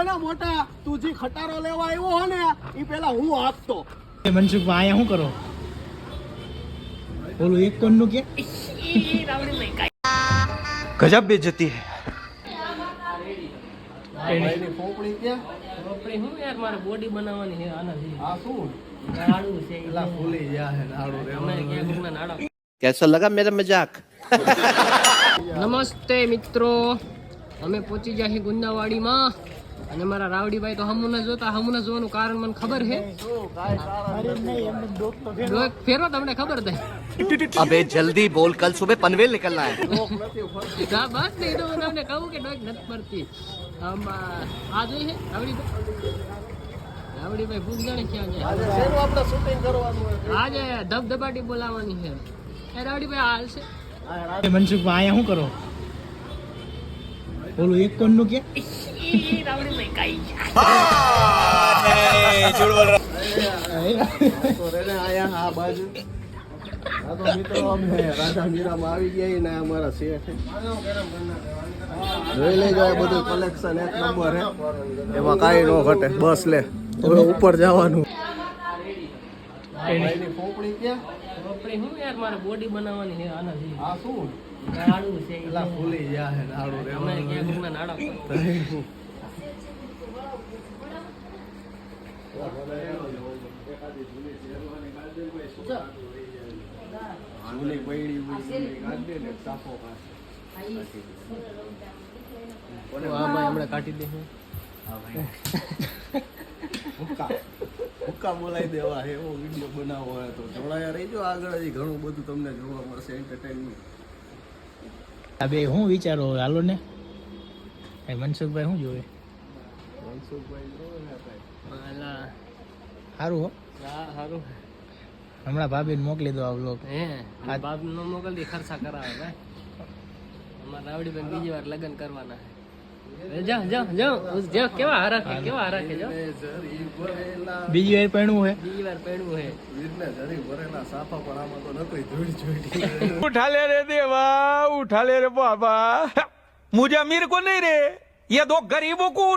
હોય મોટા તું જે ખટારો લેવા આવ્યો હોય ને એ પેલા હું આપતો. મનસુખ ભાઈ શું કરો? બોલો એક કોણનું કે? ગજબ બે જતી હે પોપડી લગા મેરા મજાક? નમસ્તે મિત્રો. અમે પહોંચી ગયા છીએ ગુંદાવાડીમાં. અને મારા રાવડીભાઈ તો હમુને જોતા હમુને જોવાનું કારણ મને ખબર છે. ફેરો તમને ખબર થઈ અબે જલ્દી બોલ કલ સુબે પનવેલ નીકળના હે. ના બસ નહીં તો હું તમને કહું કે ડોક નથી પડતી. આ જોઈ છે રાવડીભાઈ? રાવડીભાઈ ભૂખ જાણે ક્યાં જાય. આજે ધબધબાટી બોલાવવાની છે. એ રાવડીભાઈ હાલ છે મનસુખભાઈ અહીંયા શું કરો? બોલો એક કોણનું કે? હે એમાં કાંઈ ન ઘટે બસ લે હવે ઉપર જવાનું ભાઈની ક્યાં આપણે યાર મારે બોડી બનાવવાની છે આ શું છે હે કાઢી દે હુક્કા. બોલાવી દેવા એવો વીડિયો બનાવવો હોય તો. જોડાયા રહીજો આગળ હજી ઘણું બધું તમને જોવા મળશે એન્ટરટેનમેન્ટ બે શું વિચારો હાલો ને. એ મનસુખભાઈ શું જોવે સારું હો સારું હમણાં ભાભીને મોકલી દો આ બ્લોગ હે ભાભી નો મોકલી ખર્ચા કરાવે ભાઈ અમારા રાવડીબેન બીજી વાર લગ્ન કરવાના જા કેવા હારા કેવા હારા કે જો બીજી હે બીજી વાર પહેણું હે વીરને જરી ભરેલા સાફા પણ આમાં તો નતો ધૂળ જોઈટી ઉઠાલે રે દેવા ઉઠાલે રે બાબા मुझे अमीर को नहीं रे ये दो गरीबों को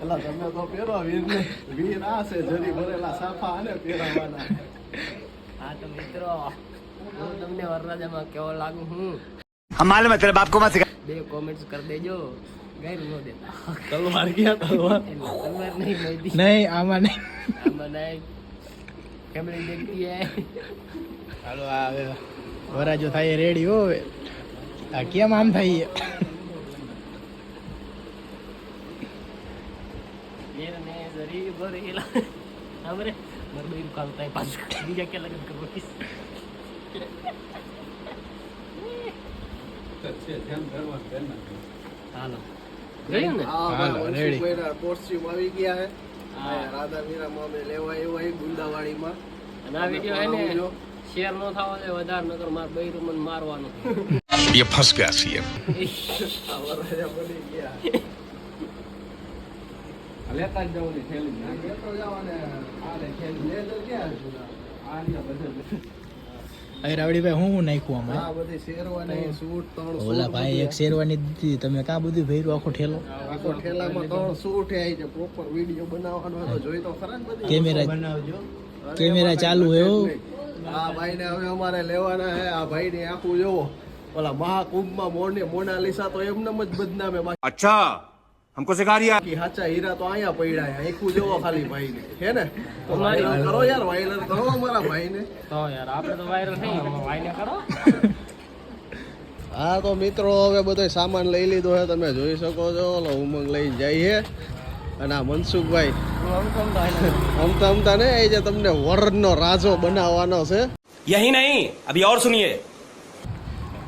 એલા તમે તો પહેરો વીરને વીર આ છે જરી ભરેલા સાફા આને પહેરાવાના હા તો મિત્રો હું તમને વરરાજામાં કેવો લાગુ હું हम मालूम है तेरे बाप को मत सिखा બે કોમેન્ટ્સ કરી દેજો ગેર ન દેતા તલવાર ક્યાં તલવાર એટલે તલવાર નહીં મોદી નહીં આમાં નહીં આમાં નહીં ફેમિલી દેખતી હે હાલો આ હવે વરાજો થાય રેડી હો આ કેમ આમ થાય રાધા મીરા માં લેવા એવા ગુંદાવાડી માં શેર નો થવા દે વધારે નકર માર બૈરું મને મારવાનું ये फंस गया सीएम આ વરરાજા બની ગયા લેતા જ જવાની થેલી લેતો જાવ ને આ લે થેલી લેદર ક્યાં છે આ લ્યો બધે અરે રાવડીભાઈ હું હું નાખ્યું આ આમાં બધી શેરવાની સૂટ ત્રણ સૂટ ઓલા ભાઈ એક શેરવાની દીધી તમે કાં બધું ભર્યું આખો ઠેલો આખો ઠેલામાં ત્રણ સૂટ આવી છે પ્રોપર વિડીયો બનાવવાનો હોય તો જોઈ તો ખરા ને બધી કેમેરા અરે કેમેરા અમારે ચાલુ હે હો. આ ભાઈને હવે અમારે લેવાના હે આ ભાઈને આખું જોવો. ઓલા મહાકુંભમાં મોરને મોનાલિસા તો એમને જ બદનામે અચ્છા હમકો સિખા રહ્યા કે હાચા હીરા તો અહીંયા પડ્યા હે આખું જોવો ખાલી ભાઈને. હે ને? તો વાયરલ કરો યાર વાયરલ કરો અમારા ભાઈને. તો યાર આપણે તો વાયરલ થઈ વાયરલ કરો. હા તો મિત્રો હવે બધો સામાન લઈ લીધો છે. તમે જોઈ શકો છો. ઓલો ઉમંગ લઈને જઈએ અને આ મનસુખભાઈ. આમ અમતા ને એ જે તમને વરણનો રાજો બનાવવાનો છે. યહી નહીં અભી ઓર સુનિયે.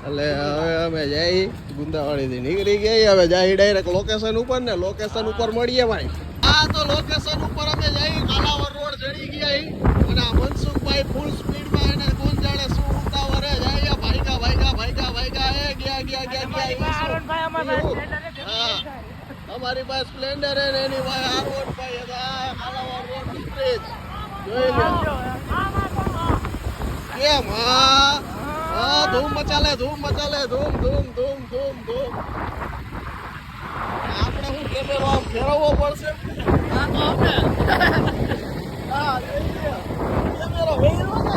એટલે હવે અમે જઈ ગુંદાવાડીથી નીકળી ગઈ હવે જઈ ડાયરેક્ટ લોકેશન ઉપર ને લોકેશન ઉપર મળીએ ભાઈ. આ તો લોકેશન ઉપર અમે જઈ કાલાવર રોડ ચડી ગયા અને આ મનસુખભાઈ ફૂલ સ્પીડમાં એને કોણ જાણે શું ઉતાવળે. જાય ભાઈકા ભાઈકા ભાઈકા ભાઈકા એ ગયા ગયા ગયા ગયા. અમારી પાસે સ્પ્લેન્ડર હે એની પાસે આરવન ભાઈ હતા આ કાલાવર રોડ બ્રિજ જોઈ લો. કેમ? હા. હા ધૂમ મચાલે ધૂમ મચાલે ધૂમ ધૂમ ધૂમ ધૂમ ધૂમ. આપણે હું કેમેરો ફેરવવો પડશે? હા તો આપણે. હા કેમેરો ફેરવો ને.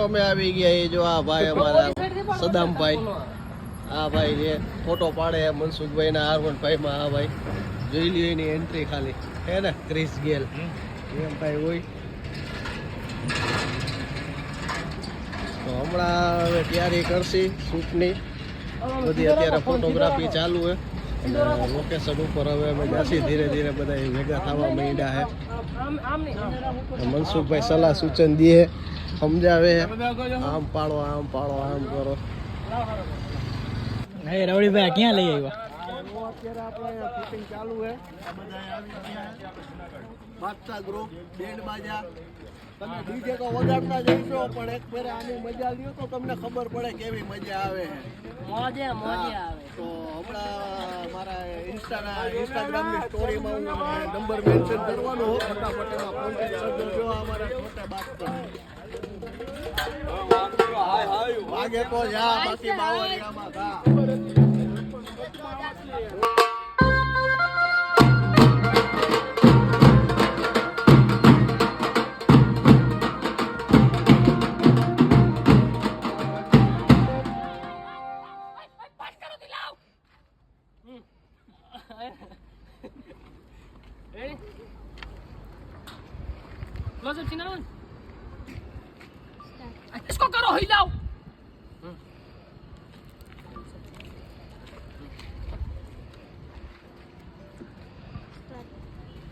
અમે આવી ગયા એ જો આ ભાઈ અમારા સદામભાઈ. આ ભાઈ જે ફોટો પાડે મનસુખભાઈ ના આર ભાઈ માં આ ભાઈ જોઈ લ્યો એની એન્ટ્રી ખાલી. હે ને, ક્રિસ ગેલ. એમ ભાઈ હોય. તો હમણાં હવે તૈયારી કરશી શૂટની. બધી અત્યારે ફોટોગ્રાફી ચાલુ છે અને લોકેશન ઉપર હવે અમે જાસી ધીરે ધીરે બધા ભેગા થવા માંડ્યા છે મનસુખભાઈ સલાહ સૂચન દે સમજાવે આમ પાડો આમ પાડો આમ કરો. હવે રવડીભાઈ ક્યાં લઈ આવ્યા? અત્યારે આપણે શૂટિંગ ચાલુ છે બાદશાહ ગ્રુપ બેન્ડ બાજા. તમે ડીજે તો વગાડતા જઈશો પણ એક ફેરે આની મજા લ્યો તો તમને ખબર પડે કેવી મજા આવે મોજે મોજે આવે. તો હમણાં મારા ઇન્સ્ટાના ઇન્સ્ટાગ્રામની સ્ટોરીમાં હું નંબર મેન્શન કરવાનો હો ફટાફટ એમાં કોન્ટેક્ટ કરજો Pague colhar pra queimar o origama da. Ready? Close up, Tinalan. Let's go, Garo Hilao!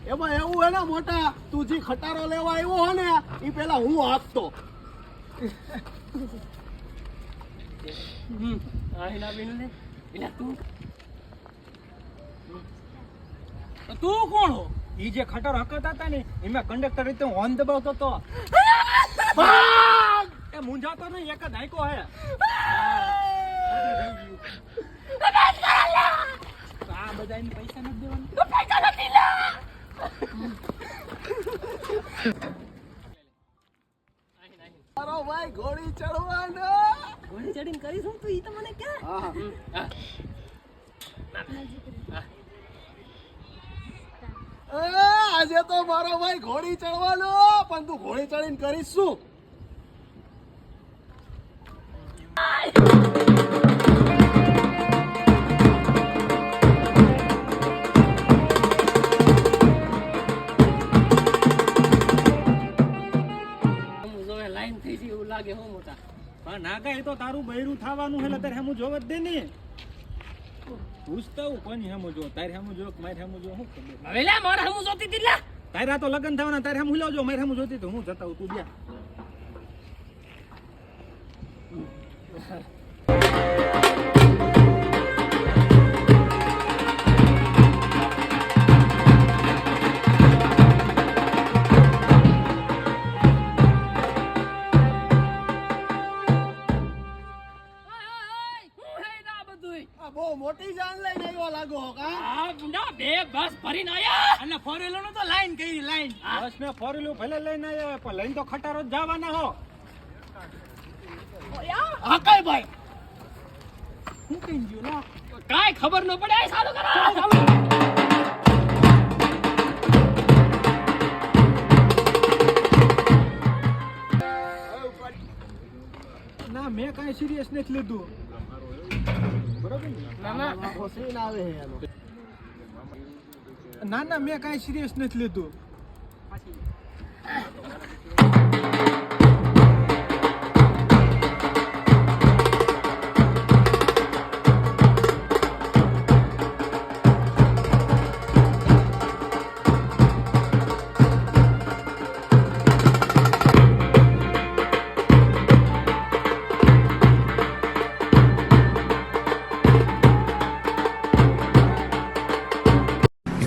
એમાં એવું હે ને મોટા તું જે ખટારો લેવા આવ્યો હો ને એ પેલા હું આપતો. તું? તું કોણ હો? ઈ જે ખટર હકતા હતા ને એમાં કંડક્ટર રીતે હોર્ન દબાવતો હતો એ મુંજાતો નહીં એક જ હાઈકો હે. આ બધા એને પૈસા નથી દેવાના મારો ભાઈ ઘોડી ચડવાનો ઘોડી કરીશું તું ઈ તો મને કે? હા આજે તો મારો ભાઈ ઘોડી ચડવાનો પણ તું ઘોડી ચડીને કરીશ શું? લાઈન થઈ ગઈ એવું લાગે હો મોટા. પણ નાગા એ તો તારું બૈરું થવાનું એટલે તારે હેમું જોવે જ દે ને. પૂછતા હું કોની હેમું જો તારે હેમું જો મારે હેમું જો હું ખબર હવે લે મારા હેમું જોતી તી તારા તારે તો લગન થવાના તારે હેમું લાવજો મારે હેમું જોતી તો હું જતા તું જા. મોટી જાન લઈને આવ્યો લાગો હો કા? આ ના બે બસ ભરીને આયા. અને ફોર વ્હીલરનું તો લાઈન કરી લાઈન. બસ મેં ફોર વ્હીલર ભલે લઈને આયા પણ લઈને તો ખટારો જ જવાના હો. હા કઈ ભાઈ. હું કઈ ગયું ના કાંઈ ખબર ન પડે આ સારું કરો. ના મેં કાંઈ સિરિયસ નથી લીધું. ને? ના મેં કાંઈ સિરિયસ નથી લીધું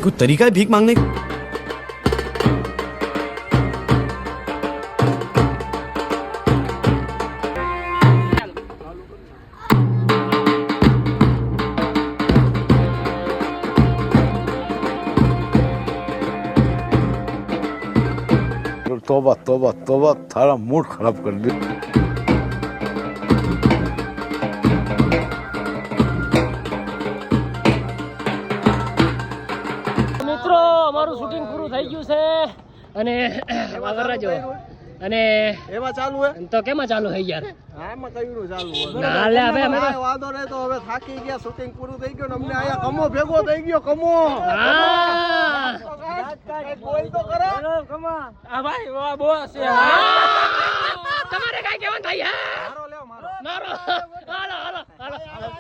कुछ तरीका है भीख मांगने का? तोबा तोबा तोबा थारा मूड खराब कर दिया અને વરરાજો અને એમાં ચાલુ હે? તો કેમાં ચાલુ થઈ યાર? આમાં કયું નું ચાલુ હોય? ના લે હવે અમે વાંધો નહીં તો હવે થાકી ગયા શૂટિંગ પૂરું થઈ ગયું ને અમને આયા કમો ભેગો થઈ ગયો કમો. હા બોલ તો ખરા. તમારે કઈ કેવાનું થાય મારો. મારો. હાલો હાલો હાલો.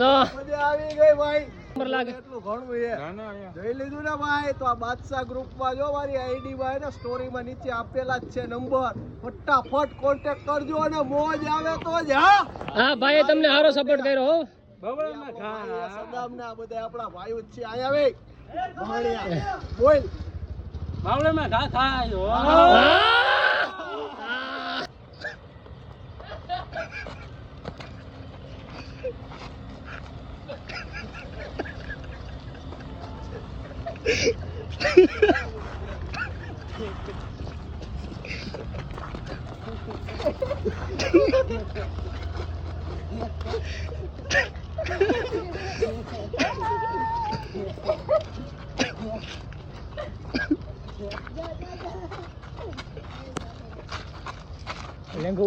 તો આવી ગઈ ભાઈ. નંબર લાગે. એટલું ઘણું છે. જોઈ લીધું ને ભાઈ? તો આ બાદશાહ ગ્રુપમાં જો મારી આઈડી માં ને સ્ટોરીમાં નીચે આપેલા જ છે નંબર. ફટાફટ કોન્ટેક્ટ કરજો અને મોજ આવે તો જ હા? હા ભાઈએ તમને સારો સપોર્ટ કર્યો હો. સદામ ને બધા આપણા ભાઈઓ છે. અહીંયા આવે. ભાણિયા બોલ લેંગો